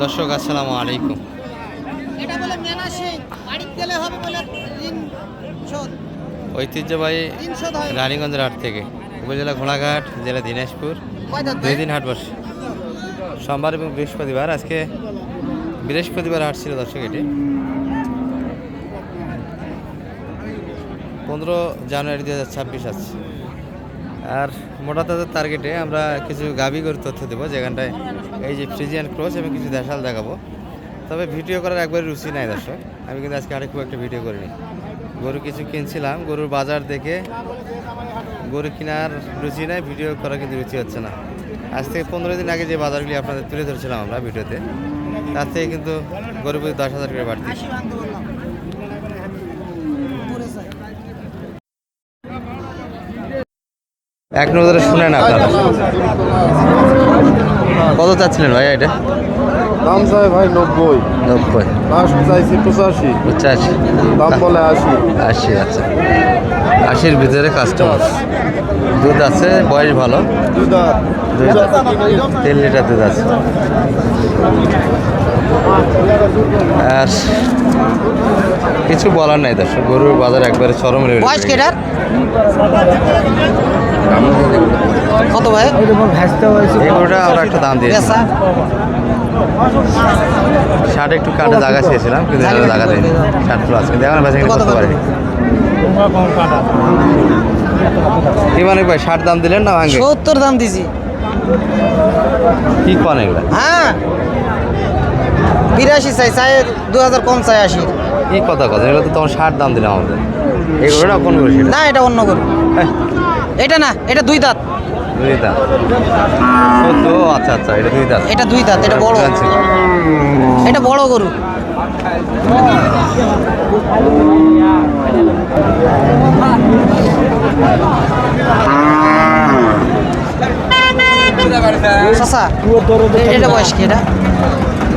দর্শক আসসালামু আলাইকুম। এটা বলে মেনাসি বাড়িতে গেলে হবে বলে ঋণ শোধ। ঐতিহ্যবাহী রানীগঞ্জের হাট থেকে উপজেলা ঘোড়াঘাট জেলা দিনাজপুর দুই দিন হাট বসে। সোমবার এবং বৃহস্পতিবার আজকে বৃহস্পতিবার হাট ছিল দর্শক এটি। পনেরো জানুয়ারি দু হাজার ছাব্বিশ আছে আর মোটা তাদের টার্গেটে আমরা কিছু গাবি গরুর তথ্য দেবো, যেখানটায় এই যে ফ্রিজিয়ান ক্রস এবং কিছু দেশাল দেখাবো। তবে ভিডিও করার একবারে রুচি নাই দর্শক, আমি কিন্তু আজকে আরেক খুব একটা ভিডিও করিনি গরু কিছু কিনছিলাম, গরুর বাজার দেখে গরু কেনার রুচি নাই ভিডিও করার কিন্তু রুচি হচ্ছে না। আজ থেকে পনেরো দিন আগে যে বাজারগুলি আপনাদের তুলে ধরছিলাম আমরা ভিডিওতে, তার থেকে কিন্তু গরু দশ হাজার করে বাড়তি আশি আনতে বললাম উপরে যায়। এক নজরে শুনেন আপনারা কত চাচ্ছিলেন ভাই এটা? দাম চাই ভাই নব্বই। নব্বই। লাস্ট চাইছি পঁচাশি। পঁচাশি। দাম বলে আশি। আশি আচ্ছা। আশির ভিতরে কাস্টমার দুধ আছে বয়স ভালো? দাঁত তিন লিটার দুধ আছে। আর কিছু বলার নাই দর্শক গরুর বাজার একবারে চরম বয়স কেটার কত ভাই? এই গরুটা আমরা একটা দাম দিয়েছি পেশা ষাট একটু কাটে জায়গা চেয়েছিলাম কিন্তু জায়গা দেয়নি। ষাট প্লাস কিন্তু এখন বেচা কত করতে? পারিনি। কি মানে ভাই ষাট দাম দিলেন না ভাঙ্গে সত্তর দাম দিছি। কি কন এগুলা? হ্যাঁ। বিরাশি চাই চাই দু হাজার কম চাই আশি। কি কথা কথা এগুলো তো তোমার ষাট দাম দিলাম আমাদের। এই গরুটা কোন গরু না এটা অন্য গরু। হ্যাঁ, এটা না এটা দুই দাঁত। দুই দাম ও তো আচ্ছা আচ্ছা এটা দুই দাম এটা দুই দাঁত এটা বড়। এটা বড় গরু। এটা বয়স কি এটা?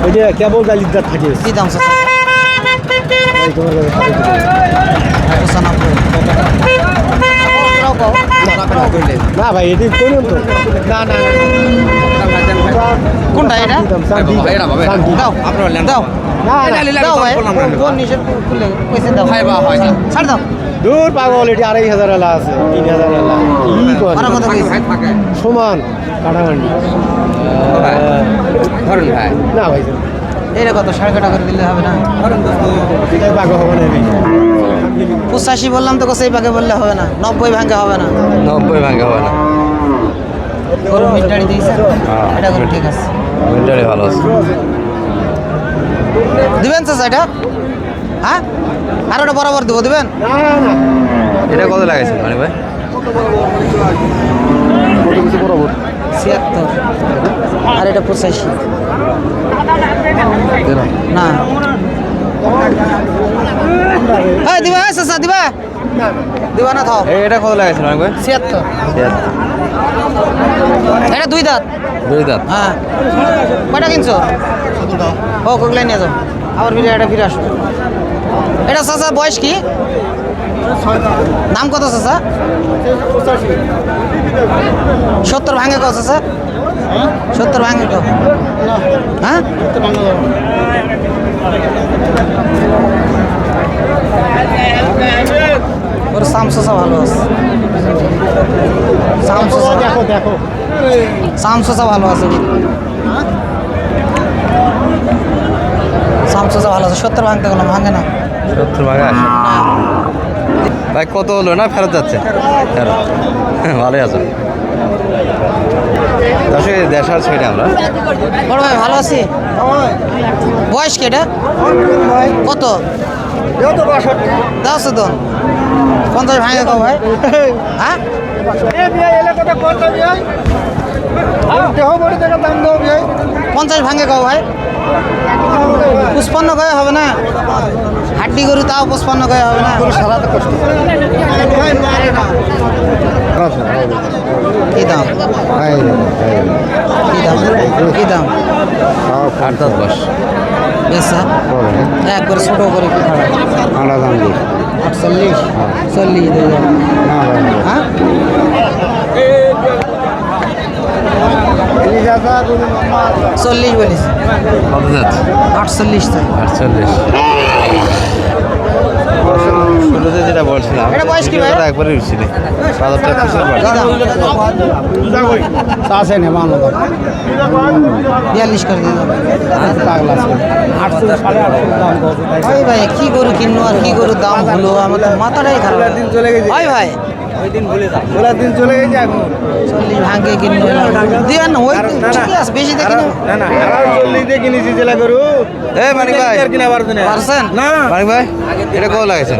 এটা কেবল গালির দাঁত থাকে। কি দাম। না ভাই এটি করুন তো। না না কোনটা এটা? দাও দাও। দূর পাগল এটি আড়াই হাজার এলা আছে তিন হাজার এলা কি করে কাটামান্ডি ধরুন ভাই। না ভাই এটা কত? সাড়ে কটা করে দিলে হবে না? এটাই পাগল হবে না পঁচাশি বললাম তো সেই পাকে বললে হবে না। নব্বই ভাঙ্গে হবে না। নব্বই ভাঙে হবে না। গরু মিটারি দিয়েছে হ্যাঁ। এটা গরু ঠিক আছে। মিন্টারি ভালো আছে। দিবেন চাচা এটা হ্যাঁ? আর ওটা বরাবর দেবো দিবেন? না না এটা কত লাগাইছেন মানে ভাই? কত বরাবর? ছিয়াত্তর। আর এটা পঁচাশি। না। হ্যাঁ দিবা চাচা দিবা। দিবা না থাও। এই এটা কত লাগাইছেন ভাই ছিয়াত্তর। এটা দুই দাঁত। দুই দাঁত। হ্যাঁ। কয়টা কিনছো? ও কোকলাই নিয়ে যাও। আবার ফিরে এটা ফিরে আসো। এটা চাচা বয়স কি? নাম কত চাচা সত্তর ভাঙে কত চাচা সত্তর ভাঙে কো হ্যাঁ? ওর চাচা ভালো আছে। চাচা দেখো দেখো চাচা ভালো আছে। চাচা ভালো আছে। সত্তর ভাঙতে গেলাম, ভাঙে না। সত্তর ভাগে আসে। ভাই, কত হলো না? ফেরত যাচ্ছে? ফেরত। ভালোই আছো। ছেড়ে আমরা। ভাই, ভালো আছি? বয়স কত? পঞ্চাশ ভাই। হ্যাঁ? পঞ্চাশ ভাঙে কো ভাই। পুষ্পান্ন কয়ে হবে না? হাড্ডি গরু তাও পুষ্পান্ন কয়ে হবে না? সারাতে কষ্ট। কি দাম? কি দাম? কি দাম? আট দশ বস বেসা একবার ছোট করে কি দিই আটচল্লিশ? চল্লিশ হ্যাঁ? চল্লিশ বলিস। আটচল্লিশ আটচল্লিশ। যেটা বলছিলাম এটা বয়স কি ভাই? ভিডিওটা একবারই উঠছি নি? আছে না বাংলা বিয়াল্লিশ করে দিয়ে ভাই ভাই কি গরু কিনবো আর কি গরুর দাম হলো? আমার তো মাথাটাই খারাপ। দিন চলে গেছে। ভাই ভাই। ওরা দিন চলে গেছে এখন। চল্লিশ ভাঙে কিনবো দিবেন না ওই না, না। ঠিকই আছে বেশি দেখি না। না না চল্লিশ দিয়ে কিনেছি জেলা গরু। এই মানিক ভাই। কিনা পারবে না পারছেন? না। মানিক ভাই এটা কত লাগেছে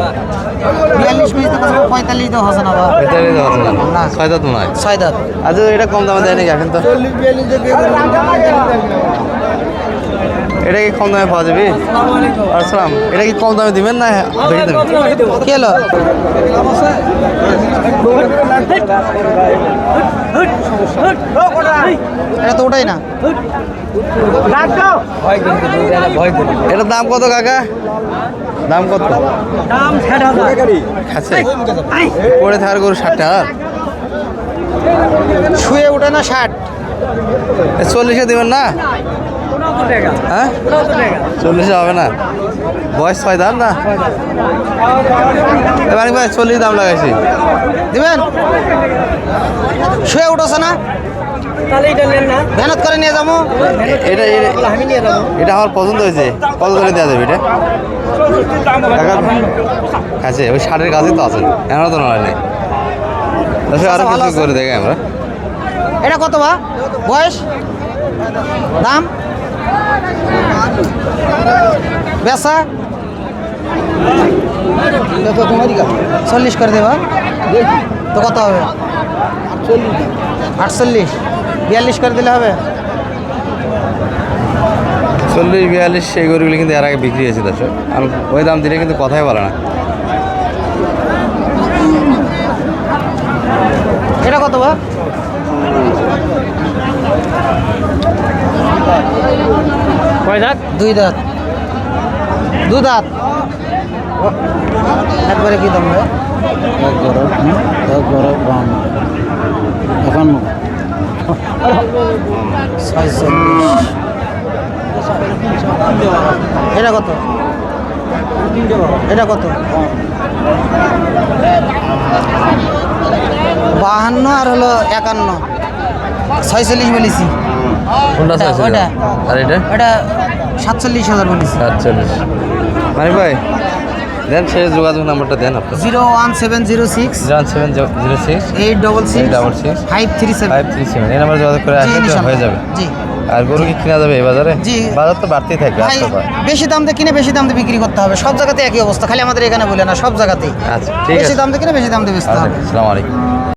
বিয়াল্লিশ মিনিট তো কাছে পঁয়তাল্লিশ তো হবে না এটাই দেওয়া ছিল না। ছয় দাঁত মনে হয়। ছয় দাঁত। আজ এটা কম দামে দেয় নাকি এখন তো চল্লিশ বিয়াল্লিশ দিয়ে দিয়ে এটা কি কম দামে পাওয়া যাবে? আসসালাম। এটা কি কম দামে দিবেন না বেশি দামে কি হলো? এটা তো ওটাই না। এটার দাম কত কাকা? দাম কত? আছে পড়ে থাকার গরু ষাট টাকা। শুয়ে ওঠে না ষাট। চল্লিশে দেবেন না? হ্যাঁ? চল্লিশে হবে না? বয়স ছয় দাম না এবার ভাই চল্লিশ দাম লাগাইছি। দিবেন? শুয়ে উঠোছে না? মেহনত করে নিয়ে যাব? এটা এটা- আমার পছন্দ হয়েছে। কত করে দেওয়া যাবে এটা? আছে ওই ষাটের কাছে তো আছে। এমন তো নয় নেই। দর্শক আরও ভালো কিছু করে দেখে আমরা। এটা কত বা? বয়স? দাম? বেচা? চল্লিশ করে দেবা। তো কত হবে? আটচল্লিশ। বিয়াল্লিশ করে দিলে হবে? চল্লিশ, বিয়াল্লিশ, সেই গরুগুলি কিন্তু এর আগে বিক্রি হয়েছে দর্শক আর ওই দাম দিলে কিন্তু কথাই বলে না এটা কত বা কয় দাঁত? দুই দাঁত। দু দাঁত। একবারে কি দাম ভাই? এখন ছয়চল্লিশ এটা কত? এটা কত? বাহান্ন আর হলো একান্ন। ছয়চল্লিশ বলেছি। কোনটা ওটা। আর এটা? এটা সাতচল্লিশ হাজার বলেছি আটচল্লিশ মানে ভাই দেন শেষ যোগাযোগ নাম্বারটা দেন আপনার। Zero one seven zero six. Zero seven zero six. Eight double six double six, five three seven five three seven এই নাম্বারে যোগাযোগ করে আসলে হয়ে যাবে। জি। আর গরু কি কিনা যাবে এই বাজারে? জি। বাজার তো বাড়তেই থাকবে বেশি দাম দিয়ে কিনে বেশি দাম দিয়ে বিক্রি করতে হবে। সব জায়গাতে একই অবস্থা। খালি আমাদের এখানে বলে না সব জায়গাতেই। আচ্ছা ঠিক বেশি দাম দিয়ে কিনে বেশি দাম দিয়ে বেচতে আচ্ছা হবে। আসসালামু আলাইকুম।